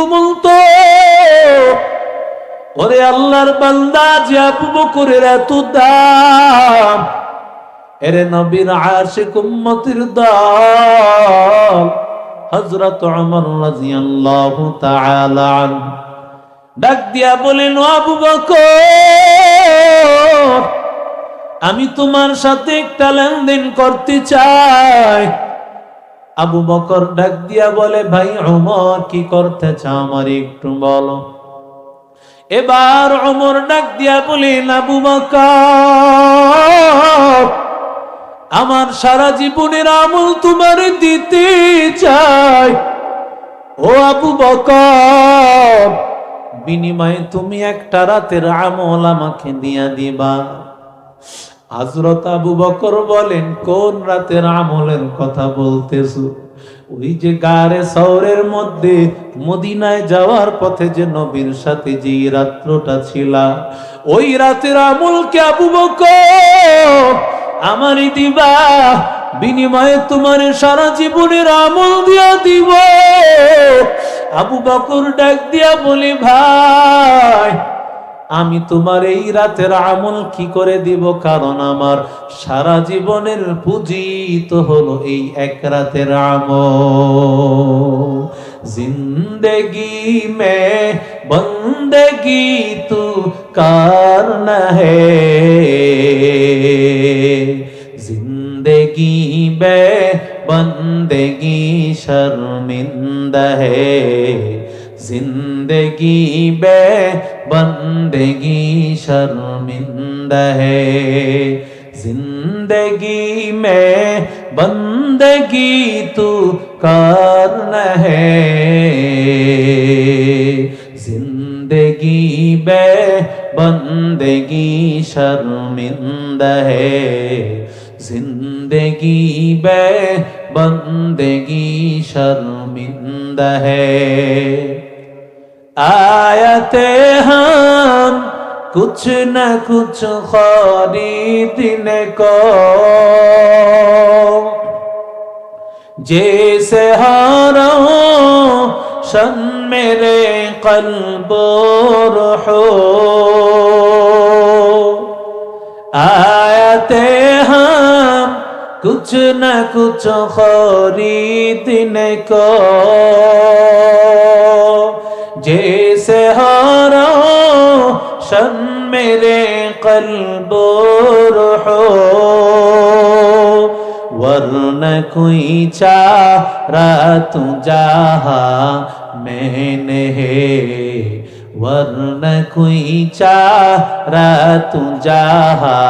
ঘুমন্ত। ওরে আল্লাহর বান্দা, যে আবু বকরের এত দাম, এরে নবীর আশিক উম্মতির দল, হযরত ওমর রাদিয়াল্লাহু তাআলা ডাক দিয়া বলেন আবু বকর, আমি তোমার সাথে একটা লেনদেন করতে চাই। আবু বকর ডাক দিয়া বলে, ভাই ওমর কি করতে চাও আমার একটু বলো? এবার ওমর ডাক দিয়া বলেন আবু বকর, আমার সারা জীবনের আমল তোমার দিতে চাই। ও আবু বকর, বিনিময়ে তুমি একটা রাতের আমল আমাকে দিয়া দিবা। হজরত আবু বকর বলেন, কোন রাতের আমলের কথা বলতেছো? ওই যে গারে শহরের মধ্যে মদিনায় যাওয়ার পথে যে নবীর সাথে যে রাত্রটা ছিল, ওই রাতের আমলকে আবু বকর? আমারই দিবা, বিনিময়ে তোমার সারা জীবনের আমল দিয়া দিব। আবু বকর ডাক দিয়া বলি, ভাই আমি তোমার এই রাতের আমল কি করে দিব? কারণ আমার সারা জীবনের পুঁজি তো হলো এই এক রাতের আমল। জিন্দগি মে বন্দগি তু কার না হে? জিন্দগি বে বন্দগি শর্মিন্দা হে? जिंदगी बे बंदगी शर्मिंद है जिंदगी में बंदगी तू करन है जिंदगी बे बंदगी शर्मिंद है जिंदगी बे बंदगी शर्मिंद है آیت ہم کچھ نہ کچھ خریدنے کو جیسے ہارو شن میرے قلب و روحو آیت ہم کچھ نہ کچھ خریدنے کو शन मेरे कल्ब हो वर्ण कोई चारा तू जहा मैंने है। वर्ण कोई चारा तू जहा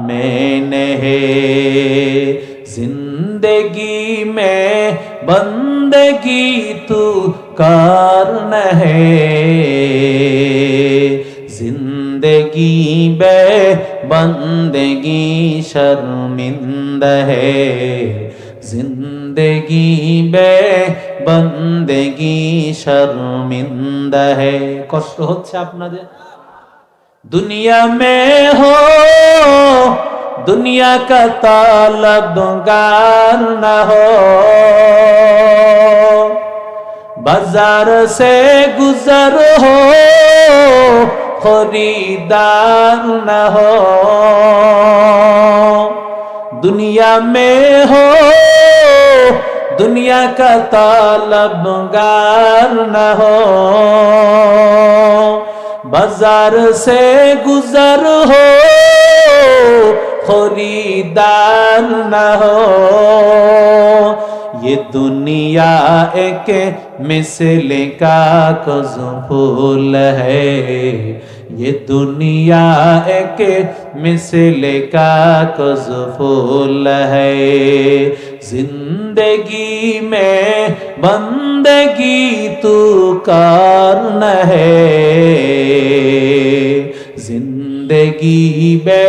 मैंने है। ज़िंदगी में बंदगी तू कारण है। بندگی بے بندگی شرمندہ ہے জিন্দগি বে বন্দেগি শর্মিন্দা হে কষ্ট হচ্ছে আপনাদের? দুনিয়া মে হো, দুনিয়া কা তালব গার না হো। বাজার সে গুজর হো खरीदार न हो। दुनिया में हो, दुनिया का तालबगार न हो। बाज़ार से गुजर हो, खरीदार न हो। ये दुनिया एक मिसल का कज फूल है। ये दुनिया एक मिसल का कज फूल है जिंदगी में बंदगी तू कारण है जिंदगी बे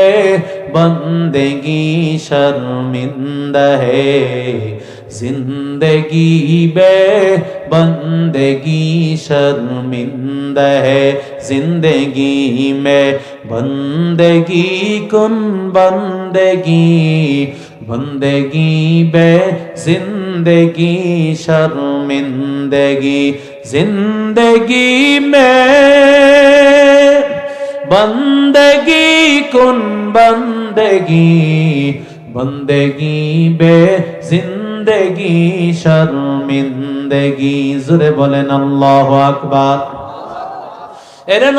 बंदगी शर्मिंद है जिंदगी बे बंदगी शर्मिंद है जिंदगी में बंदगी कुन बंदगी बंदगी बे जिंदगी शर्मिंदगी जिंदगी में बंदगी कुन बंदगी बंदगी बे जिंदगी জিন্দেগি, শর্মিন্দেগি। বলেন, আল্লাহ আকবার।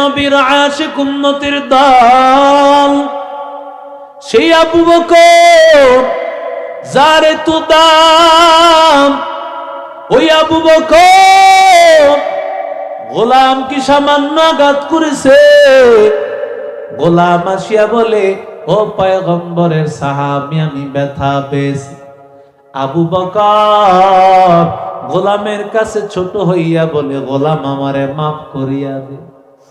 নবীর দল, সেই আবু বকর, যারে তু দাম, ওই আবু বকর গোলাম কি সামান্য আঘাত করেছে? গোলাম আসিয়া বলে, ও পায়গম্বরের সাহাবি, আমি ব্যথা পেয়েছি। আবু বকর, গোলামের কাছে ছোট হইয়া বলে, গোলাম আমারে মাফ করিয়া দে।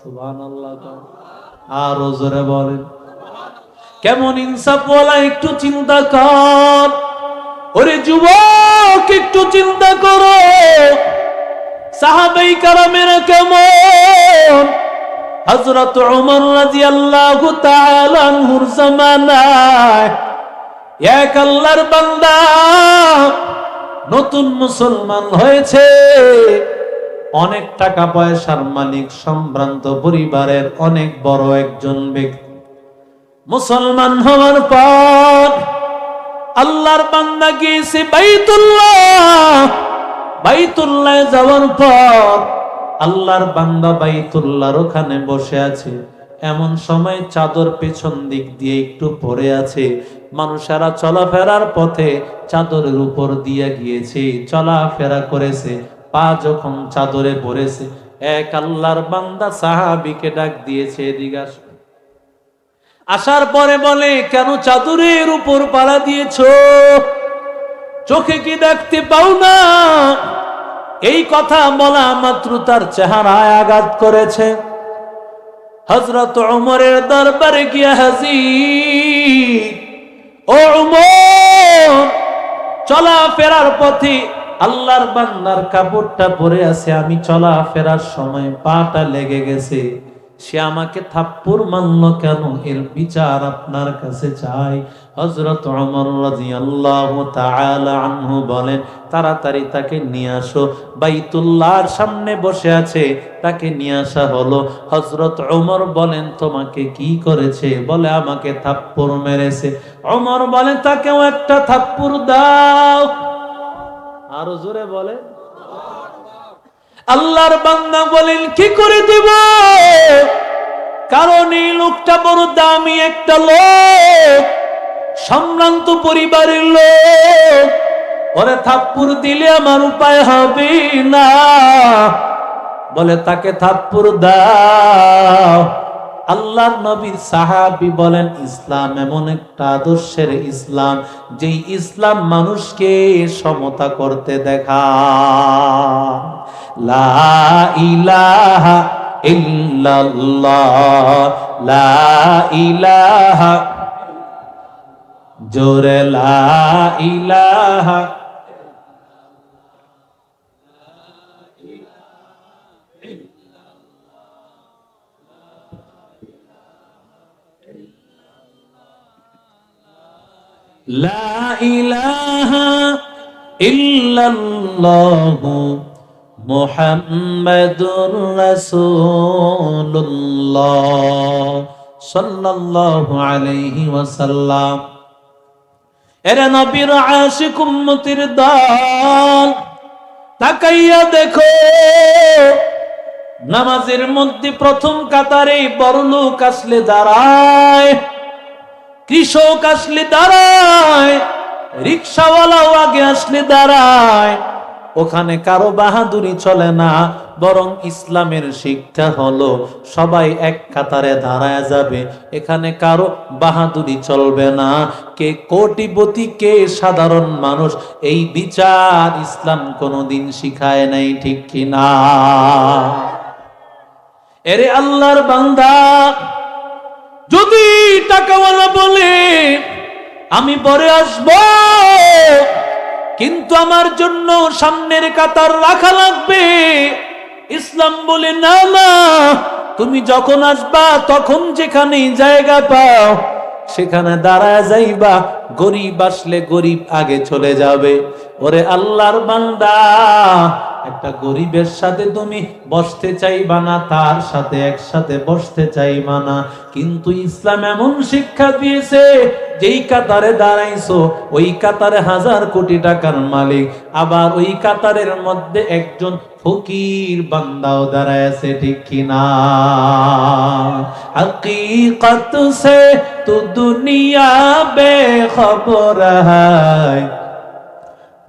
সুবহানাল্লাহ আরও জোরে বলেন। কেমন ইনসাফ বলা একটু চিন্তা কর। ওরে যুবক, একটু চিন্তা করো। সাহাবাই কারামেরা কেমন? হযরত ওমর তাআলা আনহুর জামানায় এক আল্লাহর বান্দা নতুন মুসলমান হয়েছে। অনেক টাকা পয়সার মালিক, সম্ভ্রান্ত পরিবারের অনেক বড় একজন ব্যক্তি। মুসলমান হওয়ার পর আল্লাহর বান্দা গিয়েছে বাইতুল্লাহ। বাইতুল্লাহ যাওয়ার পর আল্লাহর বান্দা বাইতুল্লাহর ওখানে বসে আছে। এমন সময় চাদর পেছন দিক দিয়ে একটু পড়ে আছে। মানুষেরা চলাফেরার পথে চাদরের উপর দিয়ে গিয়েছে, চলাফেরা করেছে, পা যখন চাদরে পড়েছে এক আল্লাহর বান্দা সাহাবিকে ডাক দিয়েছে, এদিকে আসার পরে বলে, কেন চাদরের উপর পাড়া দিয়েছ? চোখে কি দেখতে পাও না? এই কথা বলা মাত্র তার চেহারায় আঘাত করেছে। হজরত ওমরের দরবারে গিয়া হাজির। ও চলা ফেরার পথে আল্লাহর বান্দার কাপড়টা পরে আছে, আমি চলা ফেরার সময় পাটা লেগে গেছে। সে আমাকে থাপ্পর মানলো কেন? এর বিচার আপনার কাছে চাই। হজরত অমর রাদিয়াল্লাহু তাআলা আনহু বলেন, তাড়াতাড়ি তাকে নিয়ে আসো। বাইতুল্লাহর সামনে বসে আছে, তাকে নিয়ে আসা হলো। হজরত ওমর বলেন, তোমাকে কি করেছে? বলে, আমাকে থাপ্পর মেরেছে। ওমর বলে তাকেও একটা থাপ্পর দাও। আরও জোরে বলে আল্লাহর বান্দা বলেন, কি করে দিব? কারণ এই লোকটা বড় দামি একটা লোক, সম্ভ্রান্ত পরিবারের লোক। ওরে থাপ্পুর দিলে আমার উপায় হবে না। বলে, তাকে থাপ্পুর দাও। আল্লাহর নবীর সাহাবি বলেন, ইসলাম এমন একটা আদর্শের ইসলাম, যেই ইসলাম মানুষকে সমতা করতে দেখা লা ইলাহা ইল্লাল্লাহ লা ইলাহা জোরে লা ইলাহা لا إله إلا الله মুহাম্মাদুর রাসূলুল্লাহ সাল্লাল্লাহু আলাইহি ওয়াসাল্লাম। এরে নবীর আশিক উম্মতির দল, তাকাইয়া দেখো, নামাজের মধ্যে প্রথম কাতারে বড় লোক আসলে দাঁড়ায়, কৃষক আসলে দাঁড়ায়, রিক্সাওয়ালাও আগে আসলে দাঁড়ায়। ওখানে কারও বাহাদুরি চলে না, বরং ইসলামের শিক্ষা হলো সবাই এক কাতারে দাঁড়ায় যাবে, এখানে কারও বাহাদুরি চলবে না। কে কোটিপতি, কে সাধারণ মানুষ, এই বিচার ইসলাম কোনোদিন শিখায় নাই, ঠিক কিনা? এরে আল্লাহর বান্দা, যদি টাকাওয়ালা বলে, আমি পরে আসব। কিন্তু আমার জন্য সামনের কাতার রাখা লাগবে। ইসলাম বলে, না তুমি যখন আসবা তখন যেখানে জায়গা পাও সেখানে দাঁড়ায় যাইবা, গরিব আসলে গরিব আগে চলে যাবে। ওরে আল্লাহর বান্দা, একটা গরিবের সাথে তুমি বসতে চাইবা না, তার সাথে একসাথে বসতে চাইবা না। কিন্তু ইসলাম এমন শিক্ষা দিয়েছে, যেই কাতারে দাঁড়াইছো, ওই কাতারে হাজার কোটি টাকার মালিক। আবার ওই কাতারের মধ্যে একজন ফকির বান্দাও দাঁড়ায় আছে, ঠিক কিনা? হকিকত সে তো দুনিয়া বে খবর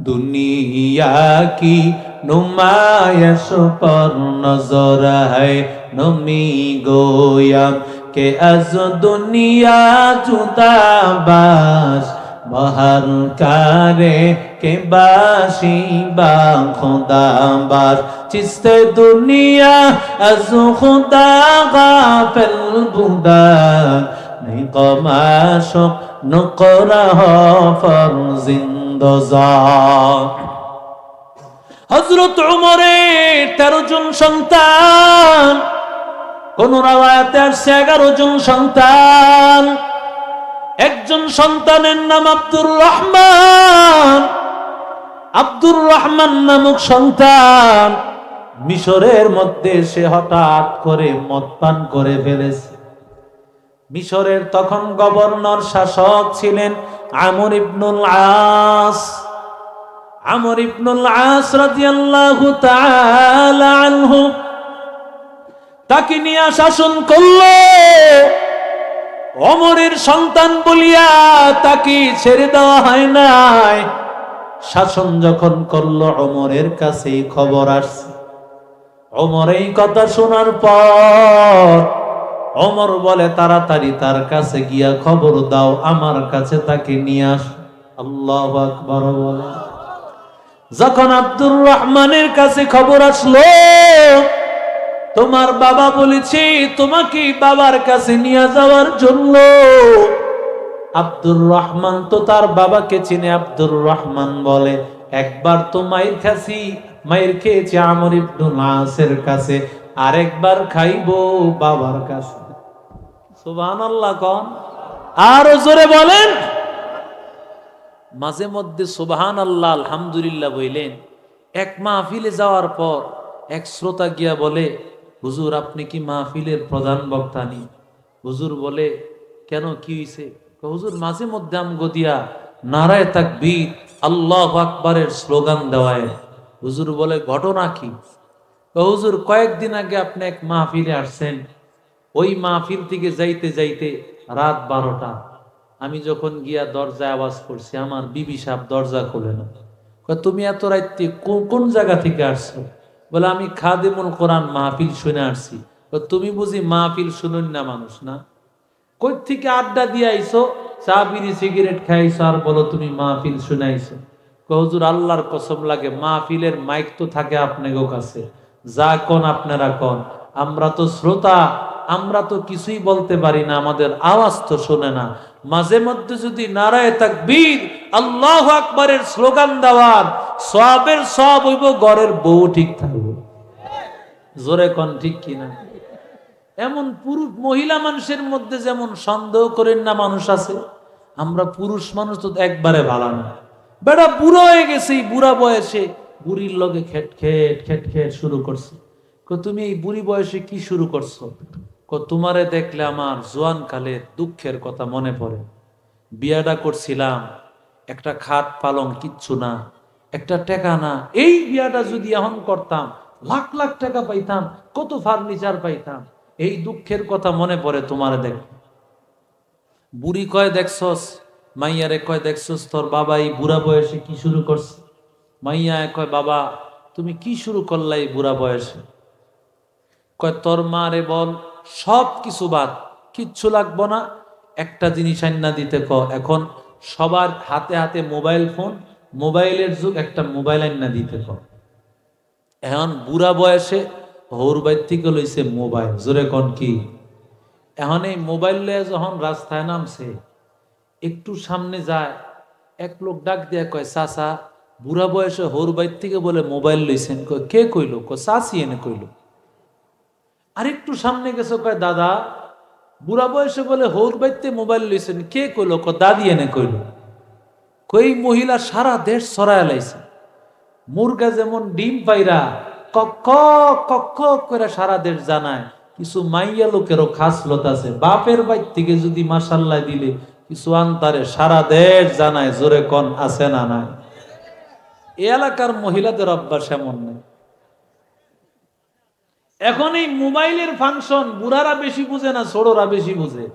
দুনিয়া কি নুমায়শ পর নজর হয়? নমি গোয়াম, কে আজ দুনিয়া চুদাবাস বহার কারে কে বাসি বা খোদাবার চিস্তে দুনিয়া আজ খোদা গাফেল বুদার নিকমাশক নকরাহ ফরজিন্দজাক হজরত উমরের তেরো জন সন্তান, কোন রাওয়াতে আসছে এগারো জন সন্তান। একজন সন্তানের নাম আব্দুর রহমান। আব্দুর রহমান নামক সন্তান মিশরের মধ্যে সে হঠাৎ করে মদ পান করে ফেলেছে। মিশরের তখন গভর্নর শাসক ছিলেন আমর ইবনুল আস। আমর ইবনুল আস রাদিয়াল্লাহু তাআলা আনহু তাকে নিয়ে শাসন করল। অমরের সন্তান বলিয়া তাকে ছেড়ে দেওয়া হয় নাই। শাসন যখন করল, অমরের কাছে খবর আসছে। অমর এই কথা শোনার পর অমর বলে তাড়াতাড়ি তার কাছে গিয়া খবর দাও, আমার কাছে তাকে নিয়ে আস। আল্লাহ আকবর বলে। যখন আব্দুর রহমানের কাছে খবর আসলো, তোমার বাবা বলেছে, তোমাকে বাবার কাছে নিয়ে যাওয়ার জন্য। আব্দুর রহমান তো তার বাবাকে চিনে, আব্দুর রহমান বলে, একবার তো মায়ের খাসি মায়ের খেয়েছে আমর ইবনুল আসের কাছে, আরেকবার খাইবো বাবার কাছে। সুবহানাল্লাহ কন। আর জোরে বলেন। মাঝে মধ্যে সুবহান আল্লাহ আলহামদুলিল্লাহ বইলেন। এক মাহফিলে যাওয়ার পর এক শ্রোতা গিয়া বলে হুজুর আপনি কি মাহফিলের প্রধান বক্তা নি? হুজুর বলে কেন কি হইছে? হুজুর মাঝে মধ্যে আম গদিয়া নারায় তাকবীর আল্লাহ আকবারের স্লোগান দেওয়ায়। হুজুর বলে ঘটনা কি? হুজুর কয়েকদিন আগে আপনি এক মাহফিলে আসছেন। ওই মাহফিল থেকে যাইতে যাইতে রাত বারোটা। আমি যখন গিয়া দরজায় আওয়াজ করছি, আমার বিবি সাহেব দরজা খোলে না। তুমি এত রাত্রে কোন- কোন জায়গা থেকে আসছো? বলে, আমি খাদেমুল কোরআন মাহফিল শুনে আসছি। তুমি বুঝি মাহফিল শুনুন না মানুষ না? কই থেকে আড্ডা দিয়ে আইসো চা, বিড়ি, সিগারেট খাইছো আর বলো তুমি মাহফিল শুনাইছো হুজুর, আল্লাহর কসম লাগে, মাহফিলের মাইক তো থাকে আপনাদের কাছে। যা কোন আপনারা কোন। আমরা তো শ্রোতা আমরা তো কিছুই বলতে পারি না, আমাদের আওয়াজ তো শোনে না। মাঝে মধ্যে যদি নারায় তাকবীর, আল্লাহ আকবরের স্লোগান দেওয়ার সবের সব হইব, ঘরের বউ ঠিক থাকবে। জোরে কন ঠিক কিনা? এমন পুরুষ, মহিলা মানুষের মধ্যে যেমন সন্দেহ করেন না মানুষ আছে, আমরা পুরুষ মানুষ তো একবারে ভালো না। বেটা বুড়ো হয়ে গেছে বুড়া বয়সে বুড়ির লগে খেট খেট খেট খেট শুরু করছে। তুমি এই বুড়ি বয়সে কি শুরু করছ? তোমারে দেখলে আমার জোয়ান কালে দুঃখের কথা মনে পড়ে। বিয়াটা করছিলাম, একটা খাট পালং কিচ্ছু না, একটা টাকা না। এই বিয়াটা যদি এখন করতাম, লাখ লাখ টাকা পাইতাম, কত ফার্নিচার পাইতাম, এই দুঃখের কথা মনে পড়ে তোমার দেখ। বুড়ি কয়, দেখছস? মাইয়ারে কয়, দেখছস, তোর বাবা এই বুড়া বয়সে কি শুরু করছে? মাইয়া কয়, বাবা, তুমি কি শুরু করলা এই বুড়া বয়সে? কয়, তোর মারে বল সব কিছু বাদ, কিচ্ছু লাগবো না। একটা জিনিস আন্না দিতে ক, এখন সবার হাতে হাতে মোবাইল ফোন, মোবাইলের যুগ, একটা মোবাইল আন্না দিতে ক। এখন বুড়া বয়সে হৌর বাইর থেকে লইছে মোবাইল, জোরে কন কি? এখন এই মোবাইল লয়ে যখন রাস্তায় নামছে, একটু সামনে যায়, এক লোক ডাক দিয়া কয়, চাচা, বুড়া বয়সে হৌর বাইর থেকে বলে মোবাইল লইছেন? কে কইলো? কয়, চাচি এনে কইলো। আরেকটু সামনে গেছে, কয়, দাদা, বুড়া বয়সে বলে হৌর বাইতে মোবাইল লইছেন, কে কইলো? ক দাদি এনে কইল। কই মহিলা সারা দেশ ছড়ায় লাইছে। মুরগা যেমন ডিম পাইরা কক্ক কক্ক করে সারা দেশ জানায়, কিছু মাইয়া লোকেরও খাসলত আছে। বাপের বাইর থেকে যদি মাসাল্লাহ দিলে, কিছু আন্তারে সারা দেশ জানায়, জোরে কন, আছে না নাই? এলাকার মহিলাদের অভ্যাস এমন নেই। এখন এই মোবাইলের ফাংশন বুড়ারা বেশি বুঝে না ছোড়রা বেশি বুঝে?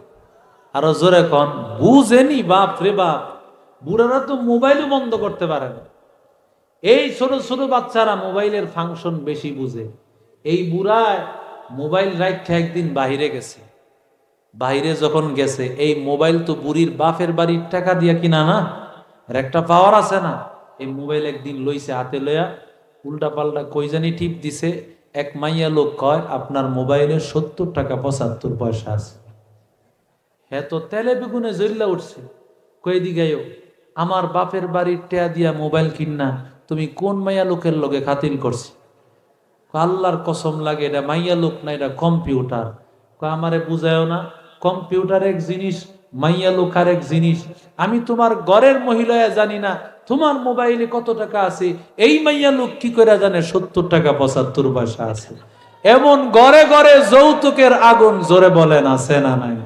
আর জোরে কন বুঝেনি বাপ রে বাপ? বুড়ারা তো মোবাইলও বন্ধ করতে পারে না। এই ছোট ছোট বাচ্চারা মোবাইলের ফাংশন বেশি বুঝে। এই বুড়ায় মোবাইল রাখতে একদিন বাহিরে গেছে। বাহিরে যখন গেছে, এই মোবাইল তো বুড়ির বাপের বাড়ির টাকা দিয়া কিনা না? এর একটা পাওয়ার আছে না? এই মোবাইল একদিন লইছে হাতে লইয়া উল্টা পাল্টা কই জানি টিপ দিছে এক মাইয়া লোক কয়, আপনার মোবাইলে সত্তর টাকা পঁচাত্তর পয়সা আছে। হ্যাঁ তো তেলে বেগুনে জরিলা উঠছে। কই দিগাইও আমার বাপের বাড়ির টেয়া দিয়া মোবাইল কিন্না তুমি কোন মাইয়া লোকের লগে খাতিল করছি? আল্লাহর কসম লাগে, এটা মাইয়া লোক না, এটা কম্পিউটার। আমারে বুঝায়ও না, কম্পিউটার এক জিনিস, মাইয়া লোক আর এক জিনিস। আমি তোমার ঘরের মহিলা জানি না তোমার মোবাইলে কত টাকা আছে? এই মাইয়া লোক কি করে জানে সত্তর টাকা, পঁচাত্তর পয়সা আছে? এমন গড়ে গড়ে যৌতুকের আগুন জোরে বলেন, আছে না নাই?